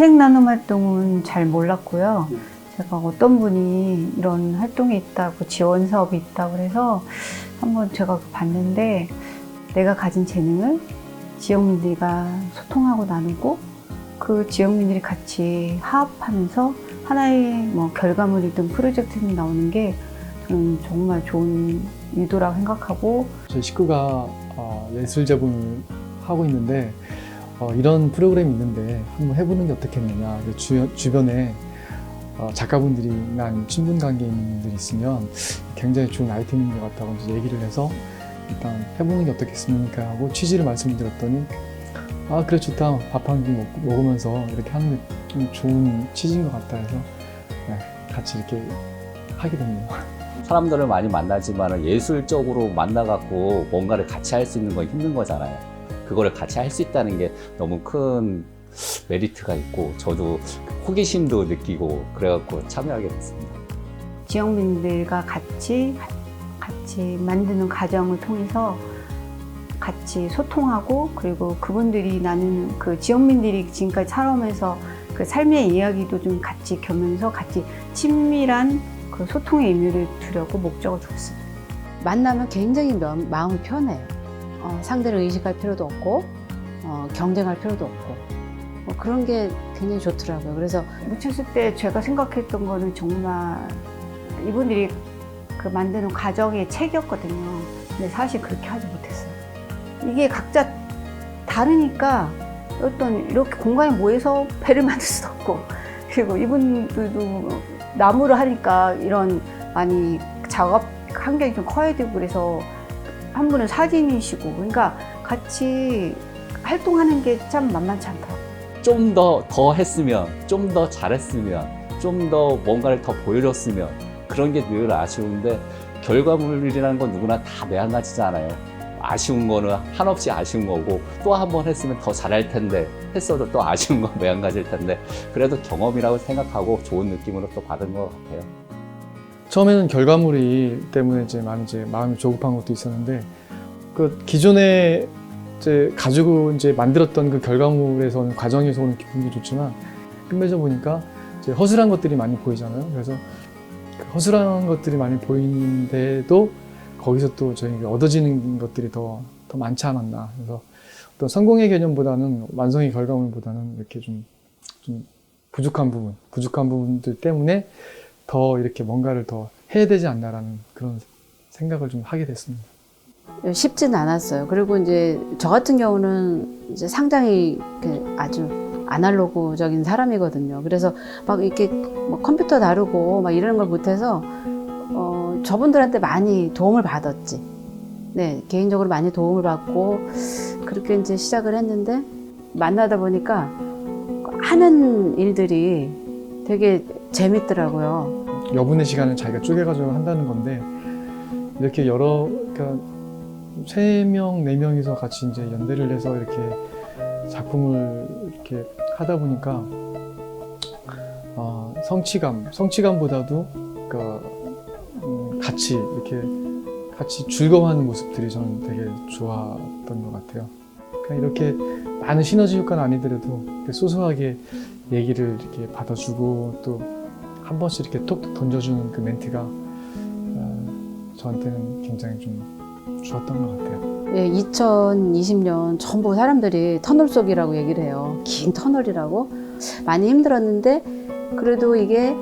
인생 나눔 활동은 잘 몰랐고요. 제가 어떤 분이 이런 활동이 있다고 지원 사업이 있다고 그래서 한번 제가 봤는데 내가 가진 재능을 지역민들과 소통하고 나누고 그 지역민들이 같이 화합하면서 하나의 뭐 결과물이든 프로젝트든 나오는 게 저는 정말 좋은 의도라고 생각하고 저희 식구가 어, 예술 제분을 하고 있는데 어, 이런 프로그램이 있는데 한번 해보는 게 어떻겠느냐. 그 주, 주변에 어, 작가분들이나 친분 관계 있는 분들이 있으면 굉장히 좋은 아이템인 것 같다고 이제 얘기를 해서 일단 해보는 게 어떻겠습니까 하고 취지를 말씀드렸더니 아 그래 좋다 밥 한 끼 먹으면서 이렇게 하는 게 좀 좋은 취지인 것 같다 해서 네, 같이 이렇게 하게 됐네요. 사람들을 많이 만나지만 예술적으로 만나갖고 뭔가를 같이 할 수 있는 건 힘든 거잖아요. 그거를 같이 할 수 있다는 게 너무 큰 메리트가 있고 저도 호기심도 느끼고 그래갖고 참여하게 됐습니다. 지역민들과 같이 같이 만드는 과정을 통해서 같이 소통하고 그리고 그분들이 나는 그 지역민들이 지금까지 살아오면서 그 삶의 이야기도 좀 같이 겸면서 같이 친밀한 그 소통의 의미를 두려고 목적을 두었습니다. 만나면 굉장히 면- 마음이 편해요. 어, 상대를 의식할 필요도 없고 어, 경쟁할 필요도 없고 뭐 그런 게 굉장히 좋더라고요. 그래서 묻혔을 때 제가 생각했던 거는 정말 이분들이 그 만드는 과정의 책이었거든요. 근데 사실 그렇게 하지 못했어요. 이게 각자 다르니까 어떤 이렇게 공간에 모여서 배를 만들 수도 없고 그리고 이분들도 나무를 하니까 이런 많이 작업 환경이 좀 커야 되고 그래서 한 분은 사진이시고 그러니까 같이 활동하는 게 참 만만치 않더라고요. 좀 더 더 했으면, 좀 더 잘했으면, 좀 더 뭔가를 더 보여줬으면 그런 게 늘 아쉬운데 결과물이라는 건 누구나 다 매한가지잖아요. 아쉬운 거는 한없이 아쉬운 거고 또 한 번 했으면 더 잘할 텐데 했어도 또 아쉬운 건 매한가지일 텐데 그래도 경험이라고 생각하고 좋은 느낌으로 또 받은 것 같아요. 처음에는 결과물이 때문에 이제 많이 이제 마음이 조급한 것도 있었는데 그 기존에 이제 가지고 이제 만들었던 그 결과물에서는 과정에서 오는 기분도 좋지만 끝맺어 보니까 이제 허술한 것들이 많이 보이잖아요. 그래서 그 허술한 것들이 많이 보이는데도 거기서 또 저희가 얻어지는 것들이 더, 더 많지 않았나. 그래서 어떤 성공의 개념보다는 완성의 결과물보다는 이렇게 좀, 좀 부족한 부분, 부족한 부분들 때문에 더 이렇게 뭔가를 더 해야 되지 않나라는 그런 생각을 좀 하게 됐습니다. 쉽지는 않았어요. 그리고 이제 저 같은 경우는 이제 상당히 그 아주 아날로그적인 사람이거든요. 그래서 막 이렇게 뭐 컴퓨터 다루고 막 이러는 걸 못해서 어, 저분들한테 많이 도움을 받았지. 네, 개인적으로 많이 도움을 받고 그렇게 이제 시작을 했는데 만나다 보니까 하는 일들이 되게 재밌더라고요. 여분의 시간을 자기가 쪼개가지고 한다는 건데 이렇게 여러 그러니까 세 명, 네 명이서 같이 이제 연대를 해서 이렇게 작품을 이렇게 하다 보니까 어, 성취감, 성취감보다도 그러니까 음, 같이 이렇게 같이 즐거워하는 모습들이 저는 되게 좋았던 것 같아요. 그냥 이렇게 많은 시너지 효과는 아니더라도 소소하게 얘기를 이렇게 받아주고 또 한 번씩 이렇게 톡톡 던져주는 그 멘트가 어, 저한테는 굉장히 좀 좋았던 것 같아요. 예, 2020년 전부 사람들이 터널 속이라고 얘기를 해요. 긴 터널이라고. 많이 힘들었는데, 그래도 이게,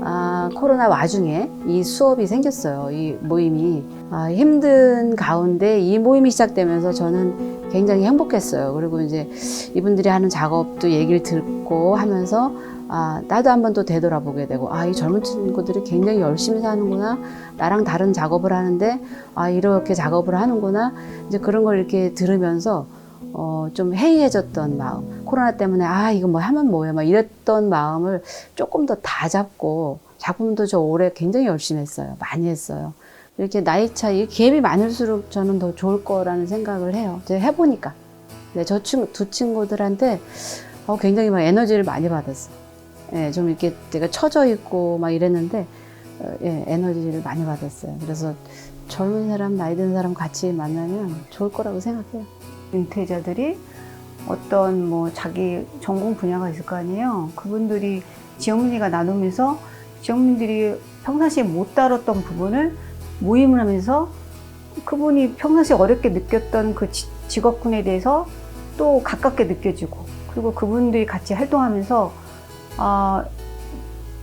아, 코로나 와중에 이 수업이 생겼어요. 이 모임이. 아, 힘든 가운데 이 모임이 시작되면서 저는 굉장히 행복했어요. 그리고 이제 이분들이 하는 작업도 얘기를 듣고 하면서 아, 나도 한번또 되돌아보게 되고, 아, 이 젊은 친구들이 굉장히 열심히 사는구나. 나랑 다른 작업을 하는데, 아, 이렇게 작업을 하는구나. 이제 그런 걸 이렇게 들으면서, 어, 좀 해이해졌던 마음. 코로나 때문에, 아, 이거 뭐 하면 뭐해. 막 이랬던 마음을 조금 더 다 잡고, 작품도 저 올해 굉장히 열심히 했어요. 많이 했어요. 이렇게 나이 차이, 갭이 많을수록 저는 더 좋을 거라는 생각을 해요. 제가 해보니까. 네, 저 친, 두 친구들한테 어, 굉장히 막 에너지를 많이 받았어요. 예, 좀 이렇게 내가 처져 있고 막 이랬는데, 어, 예, 에너지를 많이 받았어요. 그래서 젊은 사람, 나이 든 사람 같이 만나면 좋을 거라고 생각해요. 은퇴자들이 어떤 뭐 자기 전공 분야가 있을 거 아니에요. 그분들이 지역민이가 나누면서 지역민들이 평상시에 못 다뤘던 부분을 모임을 하면서 그분이 평상시에 어렵게 느꼈던 그 지- 직업군에 대해서 또 가깝게 느껴지고 그리고 그분들이 같이 활동하면서 아,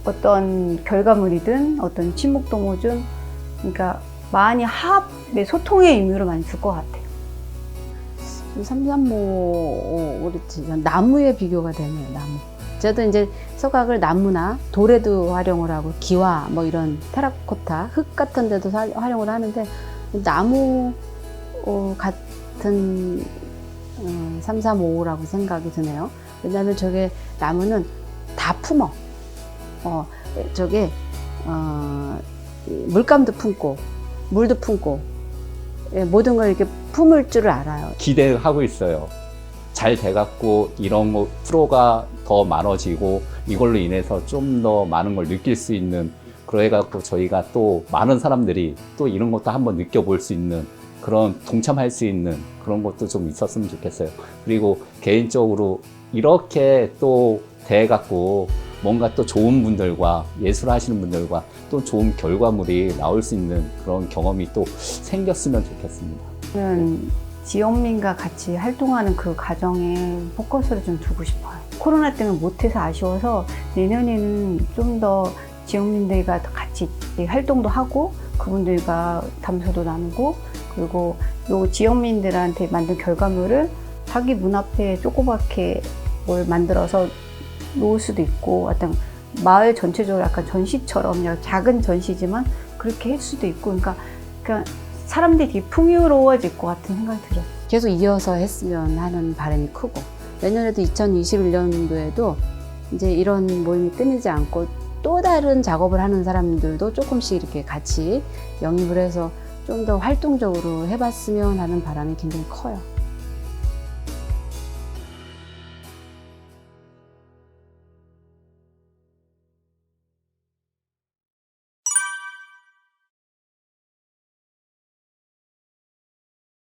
어떤 결과물이든 어떤 친목동호든 그러니까 많이 합의 소통의 의미로 많이 줄 것 같아요. 삼삼모 그렇지 나무에 비교가 되네요 나무. 저도 이제 서각을 나무나 돌에도 활용을 하고 기와 뭐 이런 테라코타 흙 같은 데도 사- 활용을 하는데 나무 어, 같은 어, 삼삼오오라고 생각이 드네요. 왜냐하면 저게 나무는 다 품어. 어, 저게 어, 이 물감도 품고 물도 품고 예, 모든 걸 이렇게 품을 줄을 알아요. 기대하고 있어요. 잘 돼갖고 이런 거 프로가 더 많아지고 이걸로 인해서 좀 더 많은 걸 느낄 수 있는 그래갖고 저희가 또 많은 사람들이 또 이런 것도 한번 느껴볼 수 있는 그런 동참할 수 있는 그런 것도 좀 있었으면 좋겠어요. 그리고 개인적으로 이렇게 또 돼갖고 뭔가 또 좋은 분들과 예술 하시는 분들과 또 좋은 결과물이 나올 수 있는 그런 경험이 또 생겼으면 좋겠습니다. 저는 지역민과 같이 활동하는 그 과정에 포커스를 좀 두고 싶어요. 코로나 때문에 못해서 아쉬워서 내년에는 좀 더 지역민들과 더 같이 활동도 하고 그분들과 담소도 나누고 그리고 요 지역민들한테 만든 결과물을 자기 문 앞에 조그맣게 뭘 만들어서 놓을 수도 있고 어떤 마을 전체적으로 약간 전시처럼 작은 전시지만 그렇게 할 수도 있고 그러니까, 그러니까 사람들이 되게 풍요로워질 것 같은 생각이 들어요. 계속 이어서 했으면 하는 바람이 크고 내년에도 2021년도에도 이제 이런 모임이 끊이지 않고 또 다른 작업을 하는 사람들도 조금씩 이렇게 같이 영입을 해서 좀 더 활동적으로 해봤으면 하는 바람이 굉장히 커요.